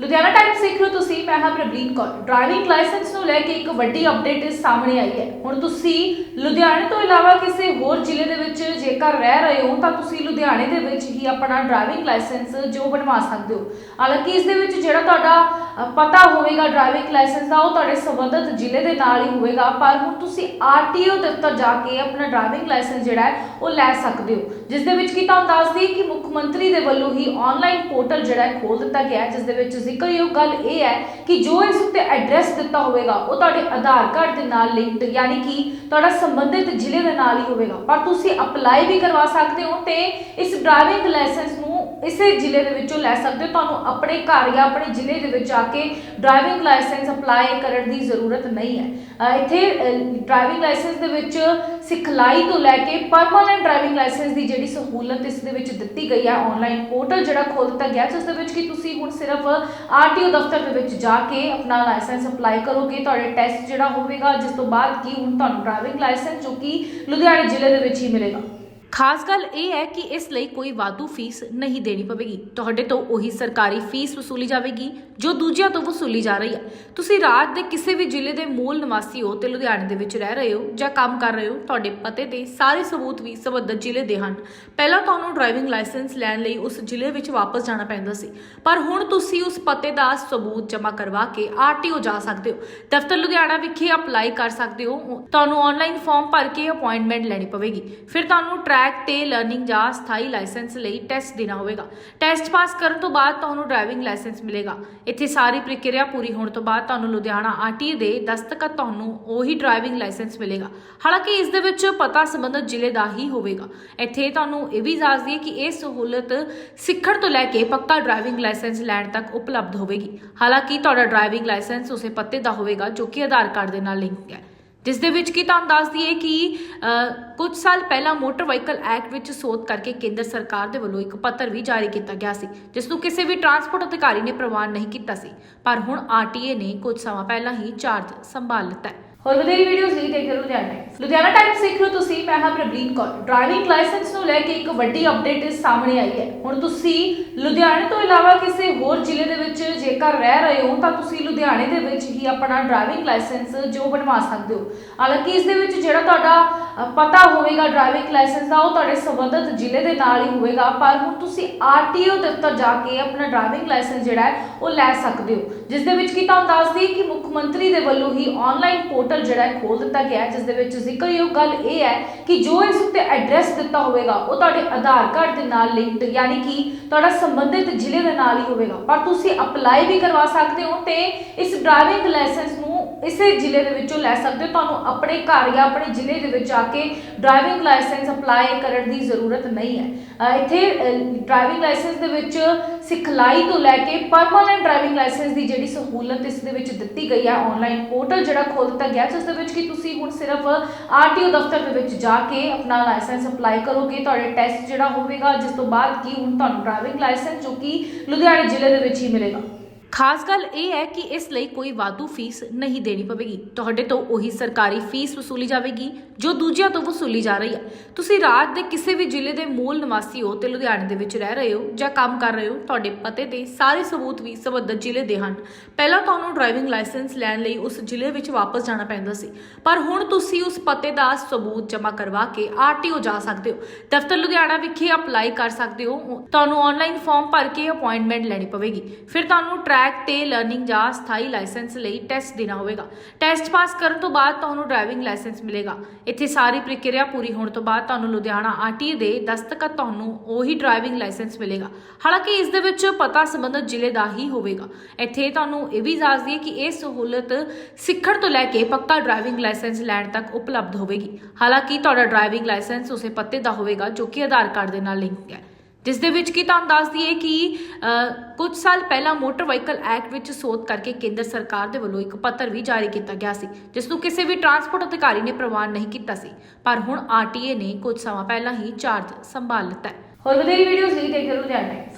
Ludhiana Times ਦੇਖ ਰਹੇ ਹੋ ਤੁਸੀਂ, ਮੈਂ ਹਾਂ ਪ੍ਰਬਲੀਨ ਕੌਰ। ਡਰਾਈਵਿੰਗ ਲਾਇਸੈਂਸ ਨੂੰ ਲੈ ਕੇ ਇੱਕ ਵੱਡੀ ਅਪਡੇਟ ਸਾਹਮਣੇ ਆਈ ਹੈ। ਹੁਣ ਤੁਸੀਂ ਲੁਧਿਆਣੇ ਤੋਂ ਇਲਾਵਾ ਕਿਸੇ ਹੋਰ ਜ਼ਿਲ੍ਹੇ ਦੇ ਵਿੱਚ ਜੇਕਰ ਰਹਿ ਰਹੇ ਹੋ, ਤਾਂ ਤੁਸੀਂ ਲੁਧਿਆਣੇ ਦੇ ਵਿੱਚ ਹੀ ਆਪਣਾ ਡਰਾਈਵਿੰਗ ਲਾਇਸੈਂਸ ਜੋ ਬਣਵਾ ਸਕਦੇ ਹੋ। ਹਾਲਾਂਕਿ ਇਸ ਦੇ ਵਿੱਚ ਜਿਹੜਾ ਤੁਹਾਡਾ ਪਤਾ ਹੋਵੇਗਾ ਡਰਾਈਵਿੰਗ ਲਾਇਸੈਂਸ ਦਾ, ਉਹ ਤੁਹਾਡੇ ਸੰਬੰਧਿਤ ਜ਼ਿਲ੍ਹੇ ਦੇ ਨਾਲ ਹੀ ਹੋਵੇਗਾ, ਪਰ ਹੁਣ ਤੁਸੀਂ ਆਰਟੀਓ ਦਫ਼ਤਰ ਜਾ ਕੇ ਆਪਣਾ ਡਰਾਈਵਿੰਗ ਲਾਇਸੈਂਸ ਜਿਹੜਾ ਹੈ, ਉਹ ਲੈ ਸਕਦੇ ਹੋ। ਜਿਸ ਦੇ ਵਿੱਚ ਕੀ ਤੁਹਾਨੂੰ ਦੱਸ ਦਈਏ ਕਿ ਮੁੱਖ ਮੰਤਰੀ ਦੇ ਵੱਲੋਂ ਹੀ ਆਨਲਾਈਨ ਪੋਰਟਲ ਜਿਹੜਾ ਹੈ ਖੋਲ ਦਿੱਤਾ ਗਿਆ ਜਿਸ ਦੇ ਵਿੱਚ ਜ਼ਿਕਰਯੋਗ ਗੱਲ ਇਹ ਹੈ ਕਿ ਜੋ ਇਸ ਉੱਤੇ ਐਡਰੈਸ ਦਿੱਤਾ ਹੋਵੇਗਾ, ਉਹ ਤੁਹਾਡੇ ਆਧਾਰ ਕਾਰਡ ਦੇ ਨਾਲ ਲਿੰਕਡ ਯਾਨੀ ਕਿ ਤੁਹਾਡਾ ਸੰਬੰਧਿਤ ਜ਼ਿਲ੍ਹੇ ਦੇ ਨਾਲ ਹੀ ਹੋਵੇਗਾ। ਪਰ ਤੁਸੀਂ ਅਪਲਾਈ ਵੀ ਕਰਵਾ ਸਕਦੇ ਹੋ ਤੇ ਇਸ ਡਰਾਈਵਿੰਗ ਲਾਇਸੈਂਸ ਨੂੰ ਇਸੇ ਜ਼ਿਲ੍ਹੇ ਦੇ ਵਿੱਚੋਂ ਲੈ ਸਕਦੇ ਹੋ। ਤੁਹਾਨੂੰ ਆਪਣੇ ਘਰ ਜਾਂ ਆਪਣੇ ਜ਼ਿਲ੍ਹੇ ਦੇ ਵਿੱਚ ਆ ਕੇ ਡਰਾਈਵਿੰਗ ਲਾਇਸੈਂਸ ਅਪਲਾਈ ਕਰਨ ਦੀ ਜ਼ਰੂਰਤ ਨਹੀਂ ਹੈ। ਅਹ ਇੱਥੇ ਡਰਾਈਵਿੰਗ ਲਾਇਸੈਂਸ ਦੇ ਵਿੱਚ ਸਿਖਲਾਈ ਤੋਂ ਲੈ ਕੇ ਪਰਮਾਨੈਂਟ ਡਰਾਈਵਿੰਗ ਲਾਇਸੈਂਸ ਦੀ ਜਿਹੜੀ ਸਹੂਲਤ ਇਸ ਦੇ ਵਿੱਚ ਦਿੱਤੀ ਗਈ ਹੈ ਆਨਲਾਈਨ ਪੋਰਟਲ ਜਿਹੜਾ ਖੋਲ ਦਿੱਤਾ ਗਿਆ, ਜਿਸ ਦੇ ਵਿੱਚ ਕਿ ਤੁਸੀਂ ਹੁਣ ਸਿਰਫ ਆਰਟੀਓ ਦਫ਼ਤਰ ਦੇ ਵਿੱਚ ਜਾ ਕੇ ਆਪਣਾ ਲਾਇਸੈਂਸ ਅਪਲਾਈ ਕਰੋਗੇ। ਤੁਹਾਡੇ ਟੈਸਟ ਜਿਹੜਾ ਹੋਵੇਗਾ, ਜਿਸ ਤੋਂ ਬਾਅਦ ਕੀ ਹੁਣ ਤੁਹਾਨੂੰ ਡਰਾਈਵਿੰਗ ਲਾਇਸੈਂਸ ਜੋ ਕਿ ਲੁਧਿਆਣਾ ਜ਼ਿਲ੍ਹੇ ਦੇ ਵਿੱਚ ਹੀ ਮਿਲੇਗਾ। ਖਾਸ ਗੱਲ ਇਹ ਹੈ ਕਿ ਇਸ ਲਈ ਕੋਈ ਵਾਧੂ ਫੀਸ ਨਹੀਂ ਦੇਣੀ ਪਵੇਗੀ। ਤੁਹਾਡੇ ਤੋਂ ਉਹੀ ਸਰਕਾਰੀ ਫੀਸ ਵਸੂਲੀ ਜਾਵੇਗੀ, ਜੋ ਦੂਜਿਆਂ ਤੋਂ ਵਸੂਲੀ ਜਾ ਰਹੀ ਹੈ ਤੁਸੀਂ ਰਾਜ ਦੇ ਕਿਸੇ ਵੀ ਜ਼ਿਲ੍ਹੇ ਦੇ ਮੂਲ ਨਿਵਾਸੀ ਹੋ ਤੇ ਲੁਧਿਆਣੇ ਦੇ ਵਿੱਚ ਰਹਿ ਰਹੇ ਹੋ ਜਾਂ ਕੰਮ ਕਰ ਰਹੇ ਹੋ, ਤੁਹਾਡੇ ਪਤੇ ਦੇ ਸਾਰੇ ਸਬੂਤ ਵੀ ਸੰਬੰਧਿਤ ਜ਼ਿਲ੍ਹੇ ਦੇ ਹਨ। ਪਹਿਲਾਂ ਤੁਹਾਨੂੰ ਡਰਾਈਵਿੰਗ ਲਾਇਸੈਂਸ ਲੈਣ ਲਈ ਉਸ ਜ਼ਿਲ੍ਹੇ ਵਿੱਚ ਵਾਪਸ ਜਾਣਾ ਪੈਂਦਾ ਸੀ। ਪਰ ਹੁਣ ਤੁਸੀਂ ਉਸ ਪਤੇ ਦਾ ਸਬੂਤ ਜਮ੍ਹਾਂ ਕਰਵਾ ਕੇ ਆਰਟੀਓ ਜਾ ਸਕਦੇ ਹੋ। ਦਫ਼ਤਰ ਲੁਧਿਆਣਾ ਵਿਖੇ ਅਪਲਾਈ ਕਰ ਸਕਦੇ ਹੋ। ਤੁਹਾਨੂੰ ਆਨਲਾਈਨ ਫਾਰਮ ਭਰ ਕੇ ਅਪਾਇੰਟਮੈਂਟ ਲੈਣੀ ਪਵੇਗੀ। ਫਿਰ ਤੁਹਾਨੂੰ ਟਰੈਕ ਤੇ ਲਰਨਿੰਗ ਜਾਂ ਸਥਾਈ ਲਾਇਸੈਂਸ ਲਈ ਟੈਸਟ ਦੇਣਾ ਹੋਵੇਗਾ। ਟੈਸਟ ਪਾਸ ਕਰਨ ਤੋਂ ਬਾਅਦ ਤੁਹਾਨੂੰ ਡਰਾਈਵਿੰਗ ਲਾਇਸੈਂਸ ਮਿਲੇਗਾ। ਇੱਥੇ ਸਾਰੀ ਪ੍ਰਕਿਰਿਆ ਪੂਰੀ ਹੋਣ ਤੋਂ ਬਾਅਦ ਤੁਹਾਨੂੰ ਲੁਧਿਆਣਾ ਆਰਟੀਏ ਦੇ ਦਸਤਖਤ ਤੁਹਾਨੂੰ ਉਹੀ ਡਰਾਈਵਿੰਗ ਲਾਇਸੈਂਸ ਮਿਲੇਗਾ। ਹਾਲਾਂਕਿ ਇਸ ਦੇ ਵਿੱਚ ਪਤਾ ਸੰਬੰਧਿਤ ਜ਼ਿਲ੍ਹੇ ਦਾ ਹੀ ਹੋਵੇਗਾ। ਇੱਥੇ ਤੁਹਾਨੂੰ ਇਹ ਵੀ ਦੱਸ ਦਈਏ ਕਿ ਇਹ ਸਹੂਲਤ ਸਿੱਖਣ ਤੋਂ ਲੈ ਕੇ ਪੱਕਾ ਡਰਾਈਵਿੰਗ ਲਾਇਸੈਂਸ ਲੈਣ ਤੱਕ ਉਪਲਬਧ ਹੋਵੇਗੀ। ਹਾਲਾਂਕਿ ਤੁਹਾਡਾ ਡਰਾਈਵਿੰਗ ਲਾਇਸੈਂਸ ਉਸੇ ਪੱਤੇ ਦਾ ਹੋਵੇਗਾ ਜੋ ਕਿ ਆਧਾਰ ਕਾਰਡ ਦੇ ਨਾਲ ਲਿੰਕ ਹੈ। ਜਿਸ ਦੇ ਵਿੱਚ ਕੀ ਤੁਹਾਨੂੰ ਦੱਸ ਦਈਏ ਕਿ ਕੁਝ ਸਾਲ ਪਹਿਲਾਂ ਮੋਟਰ ਵਹੀਕਲ ਐਕਟ ਵਿੱਚ ਸੋਧ ਕਰਕੇ ਕੇਂਦਰ ਸਰਕਾਰ ਦੇ ਵੱਲੋਂ ਇੱਕ ਪੱਤਰ ਵੀ ਜਾਰੀ ਕੀਤਾ ਗਿਆ ਸੀ, ਜਿਸ ਨੂੰ ਕਿਸੇ ਵੀ ਟਰਾਂਸਪੋਰਟ ਅਧਿਕਾਰੀ ਨੇ ਪ੍ਰਵਾਨ ਨਹੀਂ ਕੀਤਾ ਸੀ, ਪਰ ਹੁਣ ਆਰਟੀਏ ਨੇ ਕੁਝ ਸਮਾਂ ਪਹਿਲਾਂ ਹੀ ਚਾਰਜ ਸੰਭਾਲ ਲਿੱਤਾ ਹੈ। ਹੋਰ ਵਧੇਰੀ ਵੀਡੀਓਜ਼ ਲਈ ਦੇਖਦੇ ਰਹੋ ਲੁਧਿਆਣਾ ਟਾਈਮਸ ਲੁਧਿਆਣਾ ਟਾਈਮਸ ਦੇਖ ਰਹੇ ਹੋ ਤੁਸੀਂ, ਮੈਂ ਹਾਂ ਪ੍ਰਬਲੀਨ ਕੌਰ। ਡਰਾਈਵਿੰਗ ਲਾਇਸੈਂਸ ਨੂੰ ਲੈ ਕੇ ਇੱਕ ਵੱਡੀ ਅਪਡੇਟ ਸਾਹਮਣੇ ਆਈ ਹੈ। ਹੁਣ ਤੁਸੀਂ ਲੁਧਿਆਣੇ ਤੋਂ ਇਲਾਵਾ ਕਿਸੇ ਹੋਰ ਜ਼ਿਲ੍ਹੇ ਦੇ ਵਿੱਚ ਜੇਕਰ ਰਹਿ ਰਹੇ ਹੋ, ਤਾਂ ਤੁਸੀਂ ਲੁਧਿਆਣੇ ਦੇ ਵਿੱਚ ਹੀ ਆਪਣਾ ਡਰਾਈਵਿੰਗ ਲਾਇਸੈਂਸ ਜੋ ਬਣਵਾ ਸਕਦੇ ਹੋ। ਹਾਲਾਂਕਿ ਇਸ ਦੇ ਵਿੱਚ ਜਿਹੜਾ ਤੁਹਾਡਾ ਪਤਾ ਹੋਵੇਗਾ ਡਰਾਈਵਿੰਗ ਲਾਇਸੈਂਸ ਦਾ, ਉਹ ਤੁਹਾਡੇ ਸੰਬੰਧਿਤ ਜ਼ਿਲ੍ਹੇ ਦੇ ਨਾਲ ਹੀ ਹੋਵੇਗਾ, ਪਰ ਹੁਣ ਤੁਸੀਂ ਆਰਟੀਓ ਦਫ਼ਤਰ ਜਾ ਕੇ ਆਪਣਾ ਡਰਾਈਵਿੰਗ ਲਾਇਸੈਂਸ ਜਿਹੜਾ ਹੈ, ਉਹ ਲੈ ਸਕਦੇ ਹੋ। ਜਿਸ ਦੇ ਵਿੱਚ ਕੀ ਤੁਹਾਨੂੰ ਦੱਸ ਦਈਏ ਕਿ ਮੁੱਖ ਮੰਤਰੀ ਦੇ ਵੱਲੋਂ ਹੀ ਆਨਲਾਈਨ ਪੋਰਟਲ ਜਿਹੜਾ ਹੈ ਖੋਲ ਦਿੱਤਾ ਗਿਆ ਹੈ ਜਿਸ ਦੇ ਵਿੱਚ ਜ਼ਿਕਰਯੋਗ ਗੱਲ ਇਹ ਹੈ ਕਿ ਜੋ ਇਸ ਉੱਤੇ ਐਡਰੈਸ ਦਿੱਤਾ ਹੋਵੇਗਾ, ਉਹ ਤੁਹਾਡੇ ਆਧਾਰ ਕਾਰਡ ਦੇ ਨਾਲ ਲਿੰਕਡ ਯਾਨੀ ਕਿ ਤੁਹਾਡਾ ਸੰਬੰਧਿਤ ਜ਼ਿਲ੍ਹੇ ਦੇ ਨਾਲ ਹੀ ਹੋਵੇਗਾ। ਪਰ ਤੁਸੀਂ ਅਪਲਾਈ ਵੀ ਕਰਵਾ ਸਕਦੇ ਹੋ ਤੇ ਇਸ ਡਰਾਈਵਿੰਗ ਲਾਇਸੈਂਸ ਨੂੰ ਇਸੇ ਜ਼ਿਲ੍ਹੇ ਦੇ ਵਿੱਚੋਂ ਲੈ ਸਕਦੇ ਹੋ। ਤੁਹਾਨੂੰ ਆਪਣੇ ਘਰ ਜਾਂ ਆਪਣੇ ਜ਼ਿਲ੍ਹੇ ਦੇ ਵਿੱਚ ਆ ਕੇ ਡਰਾਈਵਿੰਗ ਲਾਇਸੈਂਸ ਅਪਲਾਈ ਕਰਨ ਦੀ ਜ਼ਰੂਰਤ ਨਹੀਂ ਹੈ। ਅਹ ਇੱਥੇ ਡਰਾਈਵਿੰਗ ਲਾਇਸੈਂਸ ਦੇ ਵਿੱਚ ਸਿਖਲਾਈ ਤੋਂ ਲੈ ਕੇ ਪਰਮਾਨੈਂਟ ਡਰਾਈਵਿੰਗ ਲਾਇਸੈਂਸ ਦੀ ਜਿਹੜੀ ਸਹੂਲਤ ਇਸ ਦੇ ਵਿੱਚ ਦਿੱਤੀ ਗਈ ਹੈ ਆਨਲਾਈਨ ਪੋਰਟਲ ਜਿਹੜਾ ਖੋਲ ਦਿੱਤਾ ਗਿਆ, ਜਿਸ ਦੇ ਵਿੱਚ ਕਿ ਤੁਸੀਂ ਹੁਣ ਸਿਰਫ ਆਰਟੀਓ ਦਫ਼ਤਰ ਦੇ ਵਿੱਚ ਜਾ ਕੇ ਆਪਣਾ ਲਾਇਸੈਂਸ ਅਪਲਾਈ ਕਰੋਗੇ। ਤੁਹਾਡੇ ਟੈਸਟ ਜਿਹੜਾ ਹੋਵੇਗਾ, ਜਿਸ ਤੋਂ ਬਾਅਦ ਕੀ ਹੁਣ ਤੁਹਾਨੂੰ ਡਰਾਈਵਿੰਗ ਲਾਇਸੈਂਸ ਜੋ ਕਿ ਲੁਧਿਆਣਾ ਜ਼ਿਲ੍ਹੇ ਦੇ ਵਿੱਚ ਹੀ ਮਿਲੇਗਾ। ਖਾਸ ਗੱਲ ਇਹ ਹੈ ਕਿ ਇਸ ਲਈ ਕੋਈ ਵਾਧੂ ਫੀਸ ਨਹੀਂ ਦੇਣੀ ਪਵੇਗੀ। ਤੁਹਾਡੇ ਤੋਂ ਉਹੀ ਸਰਕਾਰੀ ਫੀਸ ਵਸੂਲੀ ਜਾਵੇਗੀ, ਜੋ ਦੂਜਿਆਂ ਤੋਂ ਵਸੂਲੀ ਜਾ ਰਹੀ ਹੈ ਤੁਸੀਂ ਰਾਜ ਦੇ ਕਿਸੇ ਵੀ ਜ਼ਿਲ੍ਹੇ ਦੇ ਮੂਲ ਨਿਵਾਸੀ ਹੋ ਤੇ ਲੁਧਿਆਣੇ ਦੇ ਵਿੱਚ ਰਹਿ ਰਹੇ ਹੋ ਜਾਂ ਕੰਮ ਕਰ ਰਹੇ ਹੋ, ਤੁਹਾਡੇ ਪਤੇ ਦੇ ਸਾਰੇ ਸਬੂਤ ਵੀ ਸੰਬੰਧਿਤ ਜ਼ਿਲ੍ਹੇ ਦੇ ਹਨ। ਪਹਿਲਾਂ ਤੁਹਾਨੂੰ ਡਰਾਈਵਿੰਗ ਲਾਇਸੈਂਸ ਲੈਣ ਲਈ ਉਸ ਜ਼ਿਲ੍ਹੇ ਵਿੱਚ ਵਾਪਸ ਜਾਣਾ ਪੈਂਦਾ ਸੀ। ਪਰ ਹੁਣ ਤੁਸੀਂ ਉਸ ਪਤੇ ਦਾ ਸਬੂਤ ਜਮ੍ਹਾਂ ਕਰਵਾ ਕੇ ਆਰਟੀਓ ਜਾ ਸਕਦੇ ਹੋ। ਦਫ਼ਤਰ ਲੁਧਿਆਣਾ ਵਿਖੇ ਅਪਲਾਈ ਕਰ ਸਕਦੇ ਹੋ। ਤੁਹਾਨੂੰ ਆਨਲਾਈਨ ਫਾਰਮ ਭਰ ਕੇ ਅਪਾਇੰਟਮੈਂਟ ਲੈਣੀ ਪਵੇਗੀ। ਫਿਰ ਤੁਹਾਨੂੰ ਟਰੈਕ ਤੇ ਲਰਨਿੰਗ ਜਾਂ ਸਥਾਈ ਲਾਇਸੈਂਸ ਲਈ ਟੈਸਟ ਦੇਣਾ ਹੋਵੇਗਾ। ਟੈਸਟ ਪਾਸ ਕਰਨ ਤੋਂ ਬਾਅਦ ਤੁਹਾਨੂੰ ਡਰਾਈਵਿੰਗ ਲਾਇਸੈਂਸ ਮਿਲੇਗਾ। ਇੱਥੇ ਸਾਰੀ ਪ੍ਰਕਿਰਿਆ ਪੂਰੀ ਹੋਣ ਤੋਂ ਬਾਅਦ ਤੁਹਾਨੂੰ ਲੁਧਿਆਣਾ ਆਰਟੀਏ ਦੇ ਦਸਤਖਤ ਤੁਹਾਨੂੰ ਉਹੀ ਡਰਾਈਵਿੰਗ ਲਾਇਸੈਂਸ ਮਿਲੇਗਾ। ਹਾਲਾਂਕਿ ਇਸ ਦੇ ਵਿੱਚ ਪਤਾ ਸੰਬੰਧਿਤ ਜ਼ਿਲ੍ਹੇ ਦਾ ਹੀ ਹੋਵੇਗਾ। ਇੱਥੇ ਤੁਹਾਨੂੰ ਇਹ ਵੀ ਦੱਸ ਦਈਏ ਕਿ ਇਹ ਸਹੂਲਤ ਸਿੱਖਣ ਤੋਂ ਲੈ ਕੇ ਪੱਕਾ ਡਰਾਈਵਿੰਗ ਲਾਇਸੈਂਸ ਲੈਣ ਤੱਕ ਉਪਲਬਧ ਹੋਵੇਗੀ। ਹਾਲਾਂਕਿ ਤੁਹਾਡਾ ਡਰਾਈਵਿੰਗ ਲਾਇਸੈਂਸ ਉਸੇ ਪੱਤੇ ਦਾ ਹੋਵੇਗਾ ਜੋ ਕਿ ਆਧਾਰ ਕਾਰਡ ਦੇ ਨਾਲ ਲਿੰਕ ਹੈ। ਜਿਸ ਦੇ ਵਿੱਚ ਕੀ ਤੁਹਾਨੂੰ ਦੱਸ ਦਈਏ ਕਿ ਕੁਝ ਸਾਲ ਪਹਿਲਾਂ ਮੋਟਰ ਵਹੀਕਲ ਐਕਟ ਵਿੱਚ ਸੋਧ ਕਰਕੇ ਕੇਂਦਰ ਸਰਕਾਰ ਦੇ ਵੱਲੋਂ ਇੱਕ ਪੱਤਰ ਵੀ ਜਾਰੀ ਕੀਤਾ ਗਿਆ ਸੀ, ਜਿਸ ਨੂੰ ਕਿਸੇ ਵੀ ਟਰਾਂਸਪੋਰਟ ਅਧਿਕਾਰੀ ਨੇ ਪ੍ਰਵਾਨ ਨਹੀਂ ਕੀਤਾ ਸੀ, ਪਰ ਹੁਣ ਆਰਟੀਏ ਨੇ ਕੁਝ ਸਮਾਂ ਪਹਿਲਾਂ ਹੀ ਚਾਰਜ ਸੰਭਾਲ ਲਿੱਤਾ ਹੈ। ਹੋਰ ਵਧੇਰੀ ਵੀਡੀਓਜ਼ ਲਈ ਦੇਖਦੇ ਰਹੋ ਲੁਧਿਆਣਾ